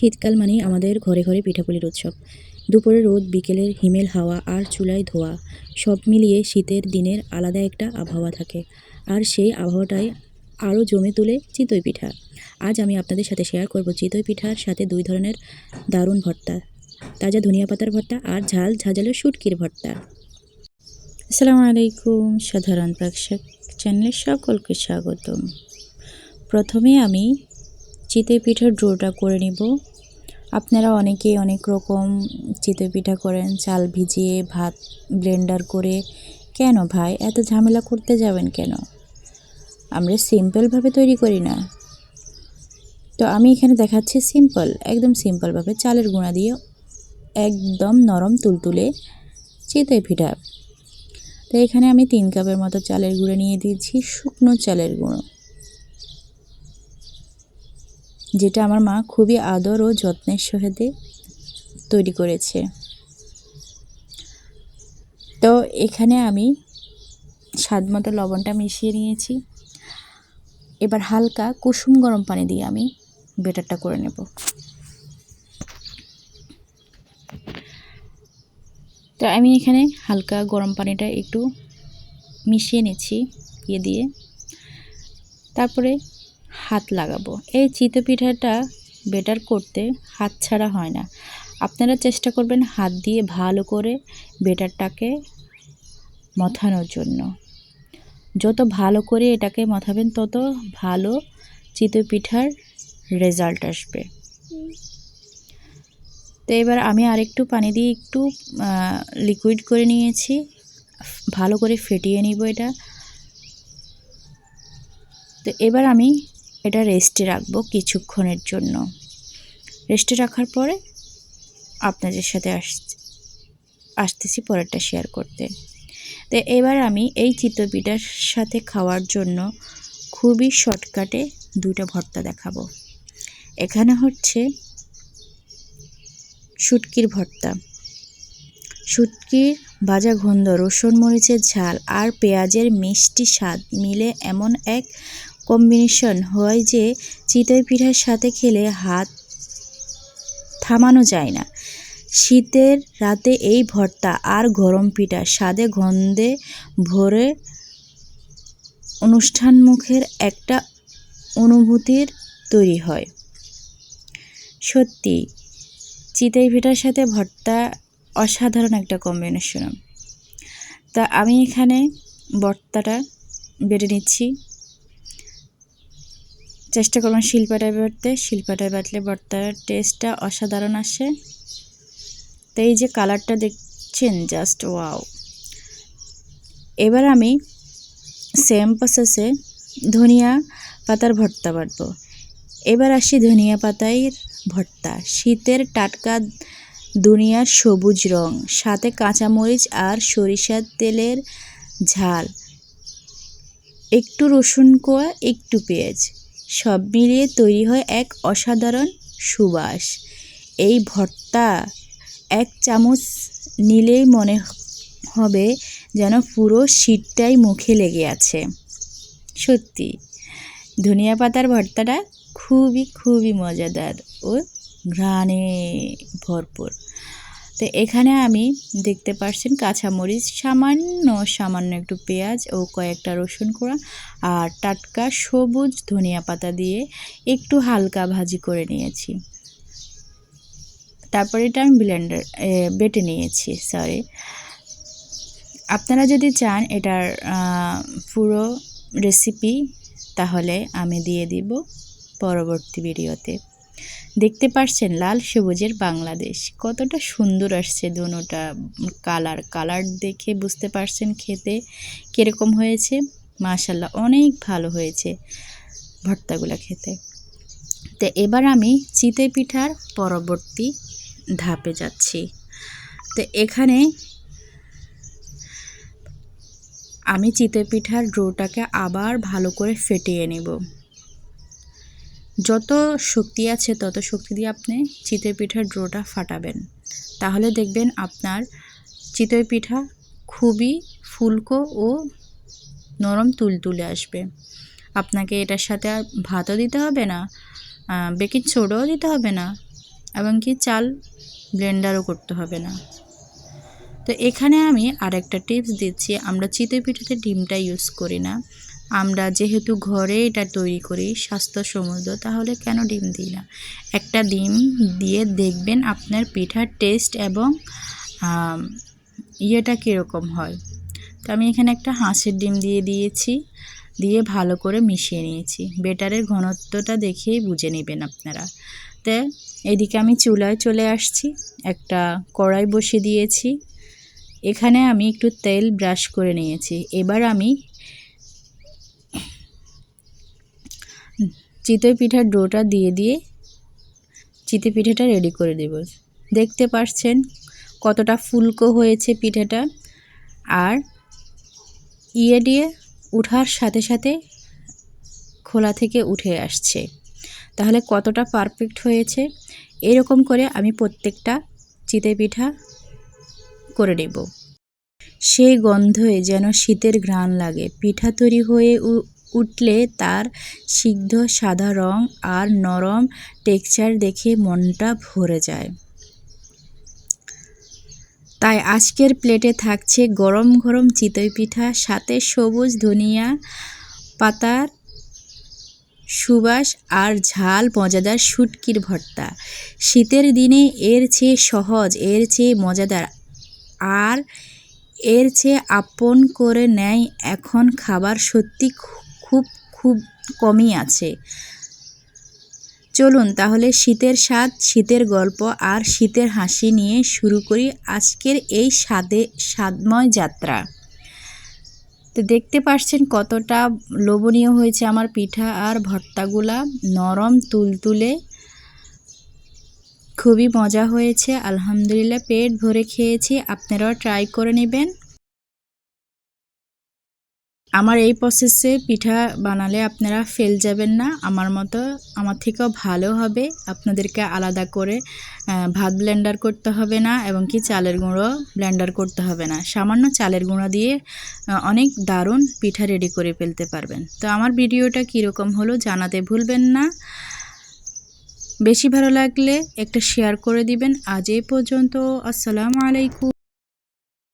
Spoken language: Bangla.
শীতকাল মানেই আমাদের ঘরে ঘরে পিঠাপুলির উৎসব। দুপুরে রোদ বিকেলের হিমেল হাওয়া আর চুলায় ধোয়া, সব মিলিয়ে শীতের দিনের আলাদা একটা আবহাওয়া থাকে। আর সেই আবহাওয়াটাই আরও জমে তুলে চিতই পিঠা। আজ আমি আপনাদের সাথে শেয়ার করব চিতই পিঠার সাথে দুই ধরনের দারুণ ভর্তা। তাজা ধনিয়া পাতার ভর্তা আর ঝাল ঝাঁঝালো শুটকির ভর্তা। আসসালামু আলাইকুম, সাধারণ প্রেক্ষক চ্যানেলে সকলকে স্বাগতম। প্রথমে আমি চিতই পিঠার ড্রোটা করে নিব। আপনারা অনেকেই অনেক রকম চিতই পিঠা করেন, চাল ভিজিয়ে, ভাত ব্লেন্ডার করে। কেন ভাই? এত ঝামেলা করতে যাবেন কেন? আমরা সিম্পলভাবে তৈরি করি না। তো আমি এখানে দেখাচ্ছি সিম্পল, একদম সিম্পলভাবে চালের গুঁড়া দিয়ে একদম নরম তুলতুলে চিতই পিঠা। তো এখানে আমি তিন কাপের মতো চালের গুঁড়ো নিয়ে দিয়েছি, শুকনো চালের গুঁড়ো। যেটা আমার মা খুবই আদর ও যত্নের সহিতে তৈরি করেছে। তো এখানে আমি স্বাদ মতো লবণটা মিশিয়ে নিয়েছি। এবার হালকা কুসুম গরম পানি দিয়ে আমি বেটারটা করে নেব। তো আমি এখানে হালকা গরম পানিটা একটু মিশিয়ে নিচ্ছি ইয়ে দিয়ে। তারপরে হাত লাগাবো। এই চিতো পিঠাটা বেটার করতে হাত ছাড়া হয় না। আপনারা চেষ্টা করবেন হাত দিয়ে ভালো করে বেটারটাকে মথানোর জন্য। যত ভালো করে এটাকে মথাবেন, তত ভালো চিতই পিঠার রেজাল্ট আসবে। তো এবার আমি আরেকটু পানি দিয়ে একটু লিকুইড করে নিয়েছি। ভালো করে ফেটিয়ে নিব এটা। তো এবার আমি এটা রেস্টে রাখব কিছুক্ষণের জন্য। রেস্টে রাখার পরে আপনাদের সাথে আস, আসতেছি পরেরটা শেয়ার করতে। তো এবার আমি এই চিত্রপিঠার সাথে খাওয়ার জন্য খুবই শর্টকাটে দুটো ভর্তা দেখাবো। এখানে হচ্ছে শুটকির ভর্তা। শুটকির ভাজা গন্ধ রসুন, মরিচের ঝাল আর পেঁয়াজের মিষ্টি স্বাদ মিলে এমন এক কম্বিনেশন হয় যে চিতই পিঠার সাথে খেলে হাত থামানো যায় না। শীতের রাতে এই ভর্তা আর গরম পিঠা স্বাদে গন্ধে ভরে অনুষ্ঠান মুখের একটা অনুভূতির তৈরি হয়। সত্যি, চিতই পিঠার সাথে ভর্তা অসাধারণ একটা কম্বিনেশন। তা আমি এখানে ভর্তাটা বেটে নিচ্ছি। চেষ্টা করলাম শিল্পাটায় বাটতে শিল্পাটায় বাটলে ভর্তার টেস্টটা অসাধারণ আসে। তো এই যে কালারটা দেখছেন জাস্ট ওয়াও এবার আমি সেম প্রসেসে ধনিয়া পাতার ভর্তা বাটবো। এবার আসি ধনিয়া পাতায় ভর্তা। শীতের টাটকা দুনিয়ার সবুজ রং, সাথে কাঁচামরিচ আর সরিষার তেলের ঝাল। একটু রসুন কোয়া, একটু পেঁয়াজ। সব মিলিয়ে তৈরি হয় এক অসাধারণ সুবাস। এই ভর্তা এক চামচ নিলেই মনে হবে যেন পুরো শীতটাই মুখে লেগে আছে। সত্যি, ধনিয়া পাতার ভর্তাটা খুবই খুবই মজাদার ও ঘ্রাণে ভরপুর। তো এখানে আমি দেখতে পাচ্ছেন কাঁচামরিচ, সামান্য সামান্য একটু পেঁয়াজ ও কয়েকটা রসুন কোড়া আর টাটকা সবুজ ধনিয়া পাতা দিয়ে একটু হালকা ভাজি করে নিয়েছি। তারপরে এটা আমি ব্লেন্ডার বেটে নিয়েছি সরি আপনারা যদি চান এটার পুরো রেসিপি তাহলে আমি দিয়ে দিব পরবর্তী ভিডিওতে। দেখতে পাচ্ছেন লাল সবুজের বাংলাদেশ। কতটা সুন্দর আসছে দুটা কালার। কালার দেখে বুঝতে পারছেন খেতে কীরকম হয়েছে। মাশাল্লাহ অনেক ভালো হয়েছে ভর্তাগুলো খেতে। তো এবার আমি চিতে পিঠার পরবর্তী ধাপে যাচ্ছি। তো এখানে আমি চিতে পিঠার ড্রোটাকে আবার ভালো করে ফেটিয়ে নেব। যত শক্তি আছে, তত শক্তি দিয়ে আপনি চিতই পিঠার ড্রোটা ফাটাবেন। তাহলে দেখবেন আপনার চিতই পিঠা খুবই ফুলকো ও নরম তুলতুলে আসবে। আপনাকে এটার সাথে আর ভাতও দিতে হবে না বেকিং সোডাও দিতে হবে না, এবং কি চাল ব্লেন্ডারও করতে হবে না। তো এখানে আমি আরেকটা টিপস দিচ্ছি, আমরা চিতই পিঠাতে ডিমটা ইউজ করি না। আমরা যেহেতু ঘরে এটা তৈরি করি স্বাস্থ্যসম্মত তাহলে কেন ডিম দিই না? একটা ডিম দিয়ে দেখবেন আপনার পিঠার টেস্ট এবং ইয়েটা কীরকম হয়। তো আমি এখানে একটা হাঁসের ডিম দিয়ে দিয়েছি, দিয়ে ভালো করে মিশিয়ে নিয়েছি। বেটারের ঘনত্বটা দেখেই বুঝে নেবেন আপনারা। তো এদিকে আমি চুলায় চলে আসছি, একটা কড়াই বসিয়ে দিয়েছি। এখানে আমি একটু তেল ব্রাশ করে নিয়েছি। এবার আমি চিতই পিঠার ডোটা দিয়ে দিয়ে চিতে পিঠাটা রেডি করে দেব। দেখতে পাচ্ছেন কতটা ফুলকো হয়েছে পিঠাটা। আর ইয়ে দিয়ে উঠার সাথে সাথে খোলা থেকে উঠে আসছে। তাহলে কতটা পারফেক্ট হয়েছে? এরকম করে আমি প্রত্যেকটা চিতে পিঠা করে নেব। সেই গন্ধে যেন শীতের ঘ্রাণ লাগে। পিঠা তৈরি হয়ে উঠলে তার সিদ্ধ সাদা রং আর নরম টেক্সচার দেখে মনটা ভরে যায়। তাই আজকের প্লেটে থাকছে গরম গরম চিতই পিঠা, সাথে সবুজ ধনিয়া পাতার সুবাস আর ঝাল মজাদার শুটকির ভর্তা। শীতের দিনে এর চেয়ে সহজ, এর চেয়ে মজাদার আর এর চেয়ে আপন করে নেয় এখন খাবার সত্যি খুব খুব কমই আছে। চলুন তাহলে শীতের স্বাদ, শীতের গল্প আর শীতের হাসি নিয়ে শুরু করি আজকের এই স্বাদে, স্বাদময় যাত্রা। তো দেখতে পাচ্ছেন কতটা লোভনীয় হয়েছে আমার পিঠা আর ভর্তাগুলা। নরম, তুলতুলে, খুবই মজা হয়েছে। আলহামদুলিল্লাহ, পেট ভরে খেয়েছি। আপনারাও ট্রাই করে নেবেন। আমার এই প্রসেসে পিঠা বানালে আপনারা ফেল যাবেন না। আমার মতো, আমার থেকেও ভালো হবে। আপনাদেরকে আলাদা করে ভাত ব্লেন্ডার করতে হবে না এবং কি চালের গুঁড়ো ব্লেন্ডার করতে হবে না। সামান্য চালের গুঁড়ো দিয়ে অনেক দারুণ পিঠা রেডি করে ফেলতে পারবেন। তো আমার ভিডিওটা কীরকম হলো জানাতে ভুলবেন না। বেশি ভালো লাগলে একটা শেয়ার করে দিবেন। আজ এই পর্যন্ত, আসসালামু আলাইকুম।